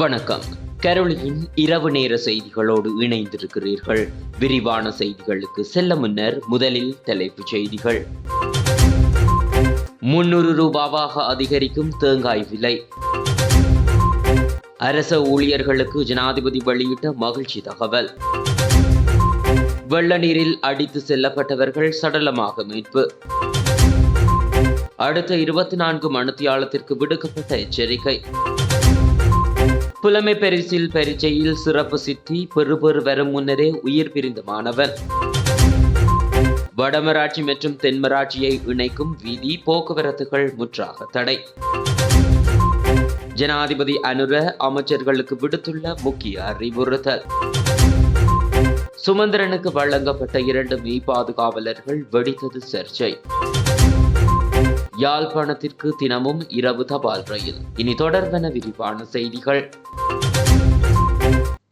வணக்கம். கரோலியின் இரவு நேர செய்திகளோடு இணைந்திருக்கிறீர்கள். விரிவான செய்திகளுக்கு செல்ல முன்னர் முதலில் தலைப்புச் செய்திகள். முன்னூறு ரூபாவாக அதிகரிக்கும் தேங்காய் விலை. அரச ஊழியர்களுக்கு ஜனாதிபதி வெளியிட்ட மகிழ்ச்சி தகவல். வெள்ள நீரில் அடித்து செல்லப்பட்டவர்கள் சடலமாக மீட்பு. அடுத்த இருபத்தி நான்கு மணித்தியாலத்திற்கு விடுக்கப்பட்ட எச்சரிக்கை. புலமை பரிசில் பரீட்சையில் சிறப்பு சித்தி பெறுபெறு வரும் முன்னரே உயிர் பிரிந்த மாணவன். வடமராட்சி மற்றும் தென்மராட்சியை இணைக்கும் வீதி போக்குவரத்துகள் முற்றாக தடை. ஜனாதிபதி அனுர அமைச்சர்களுக்கு விடுத்துள்ள முக்கிய அறிவுறுத்தல். சுமந்திரனுக்கு வழங்கப்பட்ட இரண்டு மெய் பாதுகாவலர்கள் வெடித்தது சர்ச்சை. யாழ்ப்பாணத்திற்கு தினமும் இரவு தபால் ரயில். இனி தொடர்பென விரிவான செய்திகள்.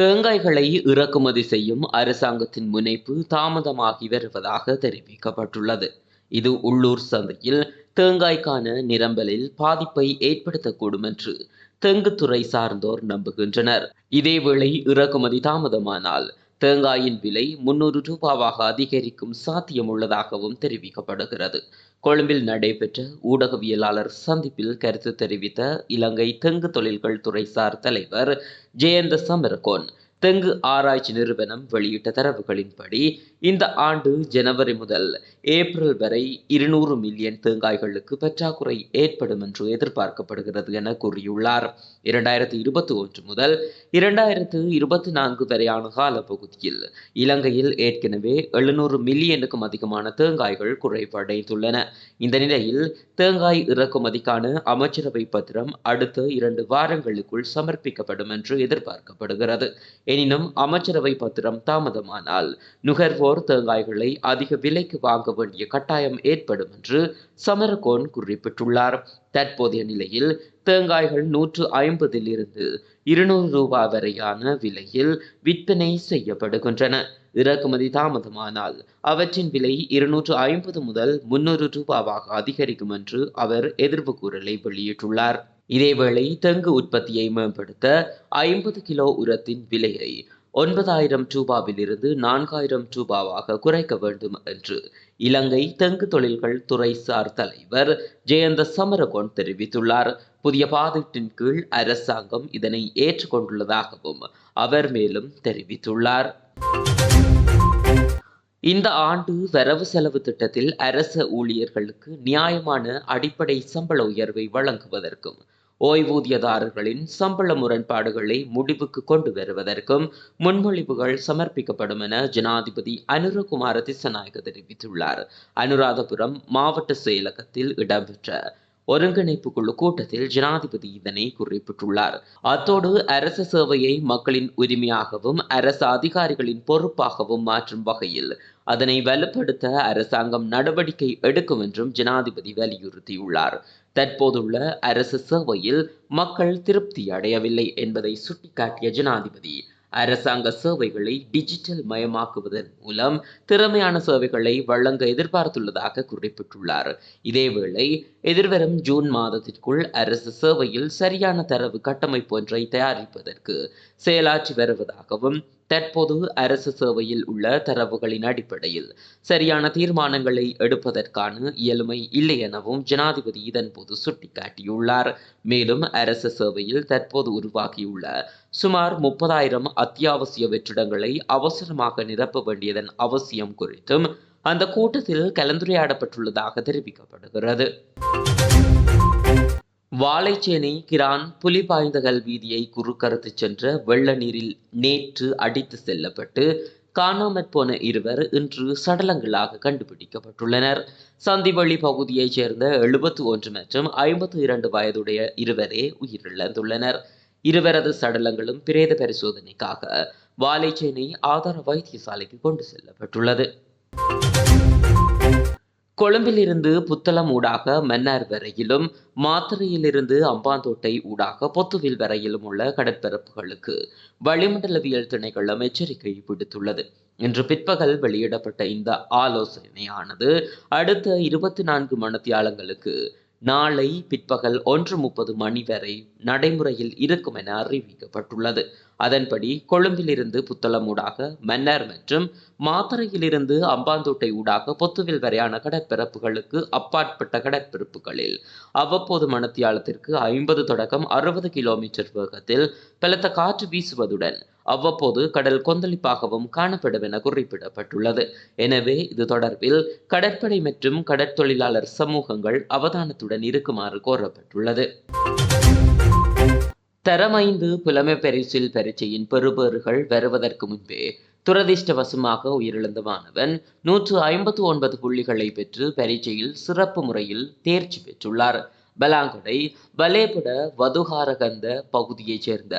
தேங்காய்களை இறக்குமதி செய்யும் அரசாங்கத்தின் முனைப்பு தாமதமாகி வருவதாக தெரிவிக்கப்பட்டுள்ளது. இது உள்ளூர் சந்தையில் தேங்காய்க்கான நிரம்பலில் பாதிப்பை ஏற்படுத்தக்கூடும் என்று தெங்குத்துறை சார்ந்தோர் நம்புகின்றனர். இதேவேளை இறக்குமதி தாமதமானால் தேங்காயின் விலை முன்னூறு ரூபாவாக அதிகரிக்கும் சாத்தியம் உள்ளதாகவும் தெரிவிக்கப்படுகிறது. கொழும்பில் நடைபெற்ற ஊடகவியலாளர் சந்திப்பில் கருத்து தெரிவித்த இலங்கை தெங்கு தொழில்கள் துறைசார் தலைவர் ஜெயந்த சமரகோன் தெங்கு ஆராய்ச்சி நிறுவனம் வெளியிட்ட தரவுகளின்படி இந்த ஆண்டு ஜனவரி முதல் ஏப்ரல் வரை இருநூறு மில்லியன் தேங்காய்களுக்கு பற்றாக்குறை ஏற்படும் என்று எதிர்பார்க்கப்படுகிறது என கூறியுள்ளார். இரண்டாயிரத்தி இருபத்தி ஒன்று முதல் இரண்டாயிரத்து இருபத்தி நான்கு வரையான காலப்பகுதியில் இலங்கையில் ஏற்கனவே எழுநூறு மில்லியனுக்கும் அதிகமான தேங்காய்கள் குறைவடைந்துள்ளன. இந்த நிலையில் தேங்காய் இறக்குமதிக்கான அமைச்சரவை பத்திரம் அடுத்த இரண்டு வாரங்களுக்குள் சமர்ப்பிக்கப்படும் என்று எதிர்பார்க்கப்படுகிறது. எனினும் அமைச்சரவை பத்திரம் தாமதமானால் நுகர்வோர் தேங்காய்களை அதிக விலைக்கு வாங்க வேண்டிய கட்டாயம் ஏற்படும் என்று சமரகோன் குறிப்பிட்டுள்ளார். தற்போதைய நிலையில் தேங்காய்கள் நூற்று ஐம்பதில் இருந்து இருநூறு ரூபாய் வரையான விலையில் விற்பனை செய்யப்படுகின்றன. இறக்குமதி தாமதமானால் அவற்றின் விலை இருநூற்று ஐம்பது முதல் முன்னூறு ரூபாவாக அதிகரிக்கும் என்று அவர் எதிர்ப்பு கூறலை வெளியிட்டுள்ளார். இதேவேளை தெங்கு உற்பத்தியை மேம்படுத்த ஐம்பது கிலோ உரத்தின் விலையை ஒன்பதாயிரம் ரூபாவிலிருந்து நான்காயிரம் ரூபாவாக குறைக்க வேண்டும் என்று இலங்கை தெங்கு தொழில்கள் துறைசார் தலைவர் ஜெயந்த சமரகோன் தெரிவித்துள்ளார். புதிய பாதத்தின் கீழ் அரசாங்கம் இதனை ஏற்றுக்கொண்டுள்ளதாகவும் அவர் மேலும் தெரிவித்துள்ளார். இந்த ஆண்டு வரவு செலவு திட்டத்தில் அரச ஊழியர்களுக்கு நியாயமான அடிப்படை சம்பள உயர்வை வழங்குவதற்கும் ஓய்வூதியதாரர்களின் சம்பள முரண்பாடுகளை முடிவுக்கு கொண்டு வருவதற்கும் முன்மொழிவுகள் சமர்ப்பிக்கப்படும் என ஜனாதிபதி அனுரகுமார திசநாயக தெரிவித்துள்ளார். அனுராதபுரம் மாவட்ட செயலகத்தில் இடம்பெற்ற ஒருங்கிணைப்பு குழு கூட்டத்தில் ஜனாதிபதி இதனை குறிப்பிட்டுள்ளார். அத்தோடு அரச சேவையை மக்களின் உரிமையாகவும் அரசு அதிகாரிகளின் பொறுப்பாகவும் மாற்றும் வகையில் அதனை வலுப்படுத்த அரசாங்கம் நடவடிக்கை எடுக்கும் என்றும் ஜனாதிபதி வலியுறுத்தியுள்ளார். தற்போதுள்ள அரசு சேவையில் மக்கள் திருப்தி அடையவில்லை என்பதை சுட்டிக்காட்டிய ஜனாதிபதி அரசாங்க சேவைகளை டிஜிட்டல் மயமாக்குவதன் மூலம் திறமையான சேவைகளை வழங்க எதிர்பார்த்துள்ளதாக குறிப்பிட்டுள்ளார். இதேவேளை எதிர்வரும் ஜூன் மாதத்திற்குள் அரசு சேவையில் சரியான தரவு கட்டமைப்பு ஒன்றை தயாரிப்பதற்கு செயலாற்றி வருவதாகவும் தற்போது அரசு சேவையில் உள்ள தரவுகளின் அடிப்படையில் சரியான தீர்மானங்களை எடுப்பதற்கான இயலுமை இல்லை எனவும் ஜனாதிபதி இதன்போது சுட்டிக்காட்டியுள்ளார். மேலும் அரசு சேவையில் தற்போது உருவாகியுள்ள சுமார் முப்பதாயிரம் அத்தியாவசிய வெற்றிடங்களை அவசரமாக நிரப்ப வேண்டியதன் அவசியம் குறித்தும் அந்த கூட்டத்தில் கலந்துரையாடப்பட்டுள்ளதாக தெரிவிக்கப்படுகிறது. வாழைச்சேனை கிரான் புலிபாய்ந்தகல் வீதியை குறுக்கறுத்து சென்ற வெள்ள நீரில் நேற்று அடித்து செல்லப்பட்டு காணாமற் போன இருவர் இன்று சடலங்களாக கண்டுபிடிக்கப்பட்டுள்ளனர். சந்திவள்ளி பகுதியைச் சேர்ந்த எழுபத்து ஒன்று மற்றும் ஐம்பத்து இரண்டு வயதுடைய இருவரே உயிரிழந்துள்ளனர். இருவரது சடலங்களும் பிரேத பரிசோதனைக்காக வாழைச்சேனை ஆதார வைத்தியசாலைக்கு கொண்டு செல்லப்பட்டுள்ளது. கொழும்பிலிருந்து புத்தளம் ஊடாக மன்னார் வரையிலும் மாத்தறையிலிருந்து அம்பாந்தோட்டை ஊடாக பொத்துவில் வரையிலும் உள்ள கடற்பரப்புகளுக்கு வளிமண்டலவியல் திணைக்களம் எச்சரிக்கை விடுத்துள்ளது. இன்று பிற்பகல் வெளியிடப்பட்ட இந்த ஆலோசனையானது அடுத்த இருபத்தி நான்கு மணித்தியாலங்களுக்கு நாளை பிற்பகல் ஒன்று முப்பது மணி வரை நடைமுறையில் இருக்கும் என அறிவிக்கப்பட்டுள்ளது. அதன்படி கொழும்பிலிருந்து புத்தளம் ஊடாக மன்னார் மற்றும் மாத்தறையிலிருந்து அம்பாந்தோட்டை ஊடாக பொத்துவில் வரையான கடற்பரப்புகளுக்கு அப்பாற்பட்ட கடற்பரப்புகளில் அவ்வப்போது மணத்தியாலத்திற்கு ஐம்பது தொடக்கம் அறுபது கிலோமீட்டர் வேகத்தில் பலத்த காற்று வீசுவதுடன் அவ்வப்போது கடல் கொந்தளிப்பாகவும் காணப்படும் என குறிப்பிடப்பட்டுள்ளது. எனவே இது தொடர்பில் கடற்படை மற்றும் கடற்தொழிலாளர் சமூகங்கள் அவதானத்துடன் இருக்குமாறு கோரப்பட்டுள்ளது. தரமைந்து புலமை பரிசில் பரீட்சையின் பெறுபேறுகள் வருவதற்கு முன்பே துரதிர்ஷ்டவசமாக உயிரிழந்த மாணவன் நூற்று ஐம்பத்து ஒன்பது புள்ளிகளை பெற்று பரீட்சையில் சிறப்பு முறையில் தேர்ச்சி பெற்றுள்ளார். பலாங்கொடை வலேபுட வதுகாரகந்த பகுதியைச் சேர்ந்த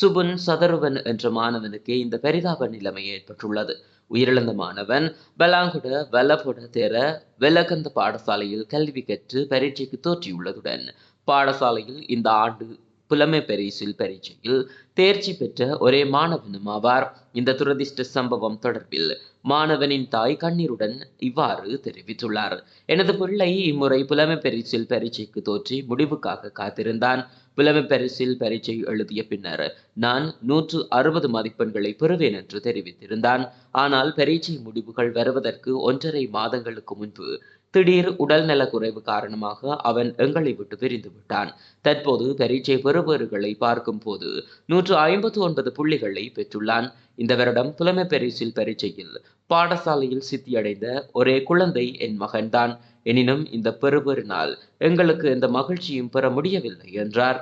சுபுன் சதருவன் என்ற மாணவனுக்கு இந்த பரிதாப நிலைமை ஏற்பட்டுள்ளது. உயிரிழந்த மாணவன் பலாங்குட வலபுட தேர வெலகந்த பாடசாலையில் கல்வி கற்று பரீட்சைக்கு தோற்றியுள்ளதுடன் பாடசாலையில் இந்த ஆண்டு புலமை பரிசில் பரீட்சையில் தேர்ச்சி பெற்ற ஒரே மாணவனும் ஆவார் இந்த துரதிர்ஷ்ட சம்பவம் தொடர்பில் மாணவனின் தாய் கண்ணீருடன் இவ்வாறு தெரிவித்துள்ளார். எனது பிள்ளை இம்முறை புலமை பரிசில் பரீட்சைக்கு தோற்றி முடிவுக்காக காத்திருந்தான். புலமை பரிசில் பரீட்சை எழுதிய பின்னர் நான் நூற்று அறுபது மதிப்பெண்களை பெறுவேன் என்று தெரிவித்திருந்தான். ஆனால் பரீட்சை முடிவுகள் வருவதற்கு ஒன்றரை மாதங்களுக்கு முன்பு திடீர் உடல்நல குறைவு காரணமாக அவன் எங்களை விட்டு பிரிந்து விட்டான். தற்போது பரீட்சை பெறுபவர்களை பார்க்கும் போது நூற்று ஐம்பத்து ஒன்பது புள்ளிகளை பெற்றுள்ளான். இந்த வருடம் புலமை பரிசில் பரீட்சையில் பாடசாலையில் சித்தியடைந்த ஒரே குழந்தை என் மகன்தான். எனினும் இந்த பெறுபேறினால் எங்களுக்கு எந்த மகிழ்ச்சியும் பெற முடியவில்லை என்றார்.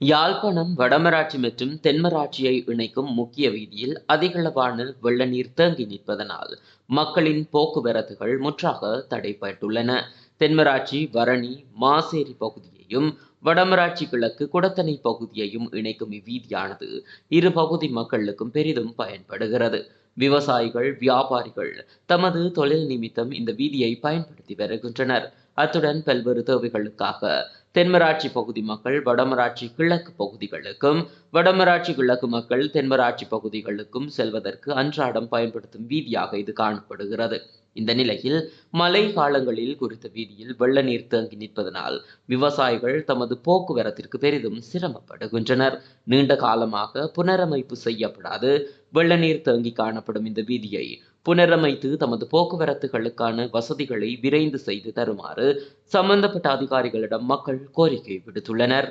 யாழ்ப்பாணம் வடமராட்சி மற்றும் தென்மராட்சியை இணைக்கும் முக்கிய வீதியில் அதிகளவான வெள்ள நீர் தேங்கி நிற்பதனால் மக்களின் போக்குவரத்துகள் முற்றாக தடைப்பட்டுள்ளன. தென்மராட்சி வரணி மாசேரி பகுதியையும் வடமராட்சி கிழக்கு குடத்தனை பகுதியையும் இணைக்கும் இவ்வீதியானது இரு பகுதி மக்களுக்கும் பெரிதும் பயன்படுகிறது. விவசாயிகள் வியாபாரிகள் தமது தொழில் நிமித்தம் இந்த வீதியை பயன்படுத்தி வருகின்றனர். அத்துடன் பல்வேறு தேவைகளுக்காக தென்மராட்சி பகுதி மக்கள் வடமராட்சி கிழக்கு பகுதிகளுக்கும் வடமராட்சி கிழக்கு மக்கள் தென்மராட்சி பகுதிகளுக்கும் செல்வதற்கு அன்றாடம் பயன்படுத்தும் வீதியாக இது காணப்படுகிறது. இந்த நிலையில் மழை காலங்களில் குறித்த வீதியில் வெள்ள நீர் தேங்கி நிற்பதனால் விவசாயிகள் தமது போக்குவரத்திற்கு பெரிதும் சிரமப்படுகின்றனர். நீண்ட காலமாக புனரமைப்பு செய்யப்படாது வெள்ள நீர் தேங்கி காணப்படும் இந்த வீதியை புனரமைத்து தமது போக்குவரத்துகளுக்கான வசதிகளை விரைந்து செய்து தருமாறு சம்பந்தப்பட்ட அதிகாரிகளிடம் மக்கள் கோரிக்கை விடுத்துள்ளனர்.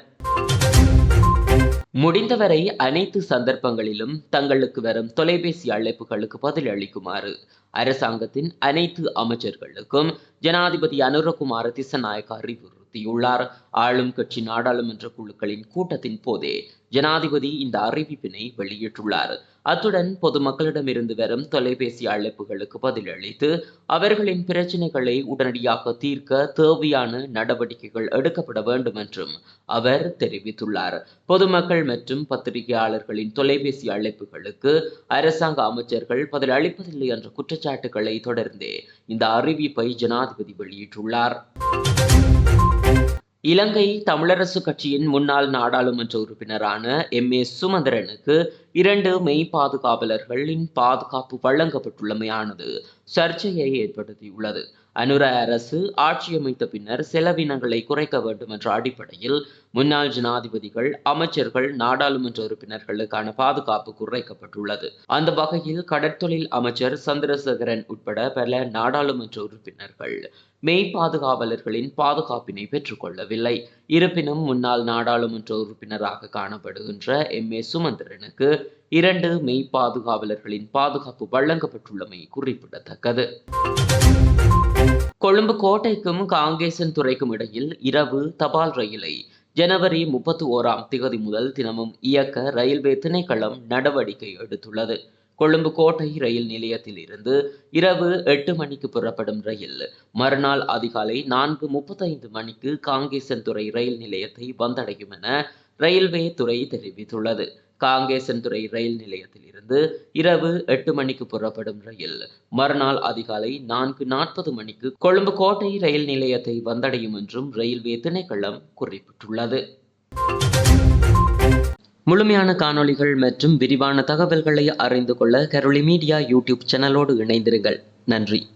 முடிந்தவரை அனைத்து சந்தர்ப்பங்களிலும் தங்களுக்கு வரும் தொலைபேசி அழைப்புகளுக்கு பதிலளிக்குமாறு அரசாங்கத்தின் அனைத்து அமைச்சர்களுக்கும் ஜனாதிபதி அனுரகுமார திசநாயக் அறிவுறுத்தியுள்ளார். ஆளும் கட்சி நாடாளுமன்ற குழுக்களின் கூட்டத்தின் போதே ஜனாதிபதி இந்த அறிவிப்பினை வெளியிட்டுள்ளார். அத்துடன் பொதுமக்களிடமிருந்து வரும் தொலைபேசி அழைப்புகளுக்கு பதிலளித்து அவர்களின் பிரச்சினைகளை உடனடியாக தீர்க்க தேவையான நடவடிக்கைகள் எடுக்கப்பட வேண்டும் என்றும் அவர் தெரிவித்துள்ளார். பொதுமக்கள் மற்றும் பத்திரிகையாளர்களின் தொலைபேசி அழைப்புகளுக்கு அரசாங்க அமைச்சர்கள் பதில் அளிப்பதில்லை என்ற குற்றச்சாட்டுகளை தொடர்ந்தே இந்த அறிவிப்பை ஜனாதிபதி வெளியிட்டுள்ளார். இலங்கை தமிழரசு கட்சியின் முன்னாள் நாடாளுமன்ற உறுப்பினரான எம். ஏ. சுமந்திரனுக்கு இரண்டு மெய் பாதுகாவலர்களின் பாதுகாப்பு வழங்கப்பட்டுள்ளமையானது சர்ச்சையை ஏற்படுத்தியுள்ளது. அனுர அரசு ஆட்சியமைத்த பின்னர் செலவினங்களை குறைக்க வேண்டும் என்ற அடிப்படையில் முன்னாள் ஜனாதிபதிகள் அமைச்சர்கள் நாடாளுமன்ற உறுப்பினர்களுக்கான பாதுகாப்பு குறைக்கப்பட்டுள்ளது. அந்த வகையில் கடற்தொழில் அமைச்சர் சந்திரசேகரன் உட்பட பல நாடாளுமன்ற உறுப்பினர்கள் மெய் பாதுகாவலர்களின் பாதுகாப்பினை பெற்றுக்கொள்ளவில்லை. இருப்பினும் முன்னாள் நாடாளுமன்ற உறுப்பினராக காணப்படுகின்ற எம். ஏ. சுமந்திரனுக்கு இரண்டு மெய் பாதுகாவலர்களின் பாதுகாப்பு வழங்கப்பட்டுள்ளமை குறிப்பிடத்தக்கது. கொழும்பு கோட்டைக்கும் காங்கேசன் துறைக்கும் இடையில் இரவு தபால் ரயிலை ஜனவரி முப்பத்தி ஓராம் திகதி முதல் தினமும் இயக்க ரயில்வே திணைக்களம் நடவடிக்கை எடுத்துள்ளது. கொழும்பு கோட்டை ரயில் நிலையத்தில் இருந்து இரவு எட்டு மணிக்கு புறப்படும் ரயில் மறுநாள் அதிகாலை நான்கு முப்பத்தைந்து மணிக்கு காங்கேசன் துறை ரயில் நிலையத்தை வந்தடையும் என ரயில்வே துறை தெரிவித்துள்ளது. காங்கேசன்துறை ரயில் நிலையத்தில் இருந்து இரவு எட்டு மணிக்கு புறப்படும் ரயில். மறுநாள் அதிகாலை நான்கு நாற்பது மணிக்கு கொழும்பு கோட்டை ரயில் நிலையத்தை வந்தடையும் என்றும் ரயில்வே திணைக்களம் குறிப்பிட்டுள்ளது. முழுமையான காணொளிகள் மற்றும் விரிவான தகவல்களை அறிந்து கொள்ள கரோலி மீடியா யூடியூப் சேனலோடு இணைந்திருங்கள். நன்றி.